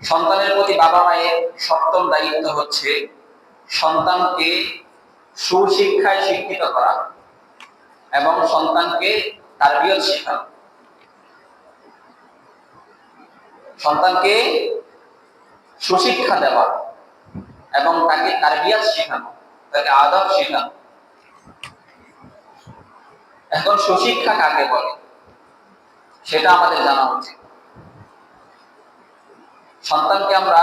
সন্তানের প্রতি বাবা মায়ের সপ্তম দায়িত্ব হচ্ছে সন্তানকে সুশিক্ষায় শিক্ষিত করা এবং সন্তানকে তারবিয়ত শেখানো। সন্তানকে সুশিক্ষা দেওয়া এবং তাকে তারবিয়াত শেখানো, তাকে আদব শেখানো। এখন সুশিক্ষা কাকে বলে? সেটা আমাদের জানা উচিত। সন্তানকে আমরা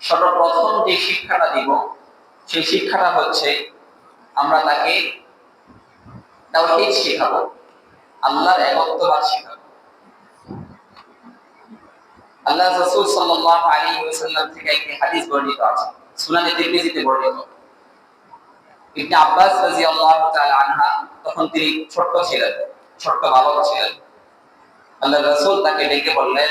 সর্বপ্রথম যে শিক্ষাটা দিব, সেই শিক্ষাটা হচ্ছে আমরা তাকে শেখাবো, আল্লাহর একত্ববাদ শেখাবো। আল্লাহ রাসূল থেকে একটি হাদিস বর্ণিত আছে, সুনানে বর্ণিত। ইবনে আব্বাস আনহা তখন তিনি ছোট্ট ছিলেন, ছোট্ট বালক ছিলেন। আল্লাহ রাসূল তাকে ডেকে বললেন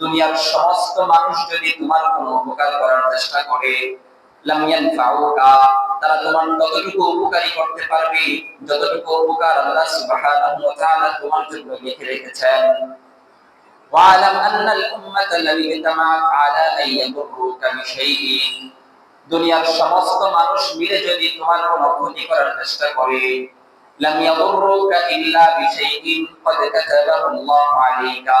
দুনিয়ার সমস্ত মানুষ যদি তোমার কোনো উপকার করার চেষ্টা করে লামিয়ান ফাউকা তারা তোমার ততটুকু উপকারী করতে পারবে, যতটুকু উপকার আল্লাহ সুবহানাহু ওয়া তাআলা তোমার জন্য লিখে রেখেছেন। ওয়ালাম আন্নাল উম্মাতা লাযী তামাক আলা আন ইয়াদুরুকা বিশাইইন। দুনিয়ার সমস্ত মানুষ মিলে যদি তোমার কোনো ক্ষতি করার চেষ্টা করে, লাম ইয়াদুরুকা ইল্লা বিশাইইন, কদ কাতাবাহু আল্লাহু আলাইকা।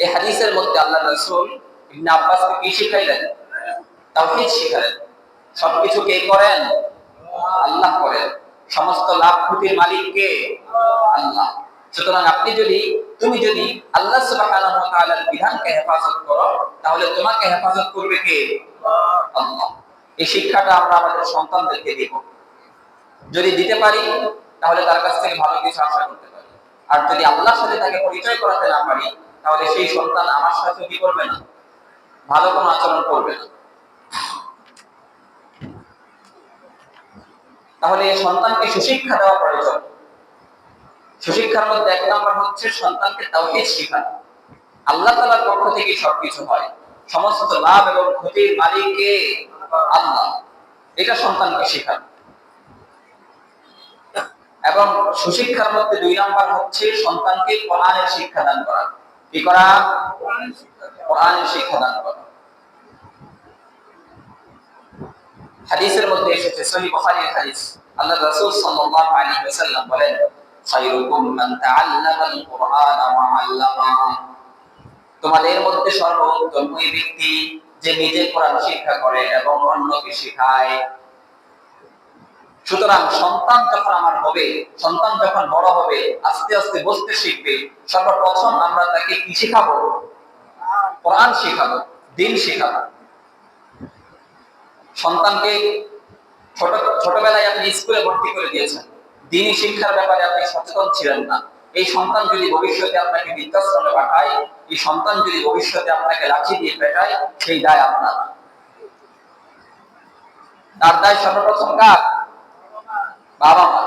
এই হাদিসের মধ্যে আল্লাহ রাসূল ইবনে আব্বাসকে কি শিখাইলেন? তাওহীদ শিখালেন। সবকিছু কে করেন? আল্লাহ করেন। সমস্ত লাভ ক্ষতির মালিক কে? আল্লাহ। সুতরাং আপনি যদি, তুমি যদি আল্লাহ সুবহানাহু বিধানকে হেফাজত করো, তাহলে তোমাকে হেফাজত করবে কে? আল্লাহ। এই শিক্ষাটা আমরা আমাদের সন্তানদেরকে দেব। যদি দিতে পারি, তাহলে তার কাছ থেকে ভালো কিছু আশা করতে পারি। আর যদি আল্লাহর সাথে তাকে পরিচয় করাতে না পারি তাহলে সেই সন্তান আমার সাথে কি করবে না? ভালো কোনো আচরণ করবে না। তাহলে সন্তানকে সুশিক্ষা দেওয়া প্রয়োজন। সুশিক্ষার মধ্যে এক নম্বর হচ্ছে সন্তানকে তাওহীদ শেখানো। আল্লাহ তাআলার পক্ষ থেকে সবকিছু হয়। সমস্ত লাভ এবং ক্ষতির মালিক কে আল্লাহ। এটা সন্তানকে শেখানো। এবং সুশিক্ষার মধ্যে দুই নাম্বার হচ্ছে সন্তানকে কোরআনের শিক্ষা দান করা। কি করা? শিক্ষা দান করা। হাদিসের মধ্যে এসেছে বুখারীর হাদিস। আল্লাহ সাল্লাল্লাহু আলাইহি ওয়াসাল্লাম বলেন, খায়রুকুম মান তাআল্লামাল ওয়া আল্লামা। তোমাদের মধ্যে সর্বোত্তম ওই ব্যক্তি যে নিজে কোরআন শিক্ষা করে এবং অন্যকে শেখায়। সুতরাং সন্তান যখন আমার হবে, সন্তান যখন বড় হবে, আস্তে আস্তে বসতে শিখবে, সর্বপ্রথম আমরা তাকে কি শেখাবো? কোরআন শেখাবো, দিন শেখাবো। সন্তানকে ছোট, ছোটবেলায় আপনি স্কুলে ভর্তি করে দিয়েছেন। দিনী শিক্ষার ব্যাপারে আপনি সচেতন ছিলেন না। এই সন্তান যদি ভবিষ্যতে আপনাকে বৃদ্ধাশ্রমে পাঠায়, এই সন্তান যদি ভবিষ্যতে আপনাকে লাঠি দিয়ে পেটায়, সেই দায় আপনার। তার দায় সর্বপ্রথম কার? বাবা মা।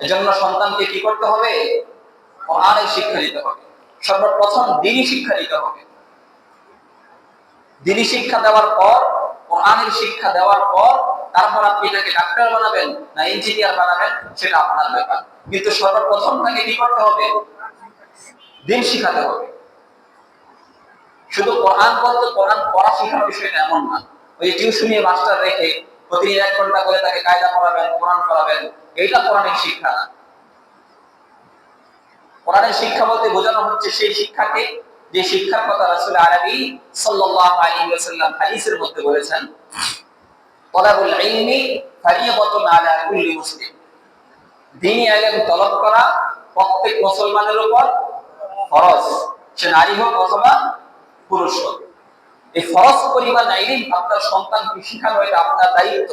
এজন্য সন্তানকে কি করতে হবে? কোরআনের শিক্ষা দিতে হবে। সর্বপ্রথম দিনী শিক্ষা দিতে হবে। দিনী শিক্ষা দেওয়ার পর, কোরআনের শিক্ষা দেওয়ার পর, তারপর আপনি তাকে ডাক্তার বানাবেন না ইঞ্জিনিয়ার বানাবেন, সেটা আপনার ব্যাপার। কিন্তু সর্বপ্রথম তাকে কি করতে হবে? দিন শিখাতে হবে। শুধু কোরআন বলতে কোরআন পড়া শেখার বিষয়টা এমন না। ওই টিউশনি মাস্টার রেখে প্রতিদিন এক ঘণ্টা করে তাকে কায়দা পড়াবেন, কোরআন পড়াবেন, এইটা কোরআনের শিক্ষা। না কোরআনের শিক্ষা বলতে বোঝানো হচ্ছে সেই শিক্ষাকে যে শিক্ষার কথা রাসূল আরবি সাল্লাল্লাহু আলাইহি ওয়াসাল্লাম হাদিসের মধ্যে বলেছেন, তলাবুল ইলমি আলা কুল্লি মুসলিম। দ্বীনি ইলম তলব করা প্রত্যেক মুসলমানের উপর ফরজ। সে নারী হোক অথবা পুরুষ হোক। এই ফরজ পরিমাণ আইন আপনার সন্তানকে শেখানো এটা আপনার দায়িত্ব।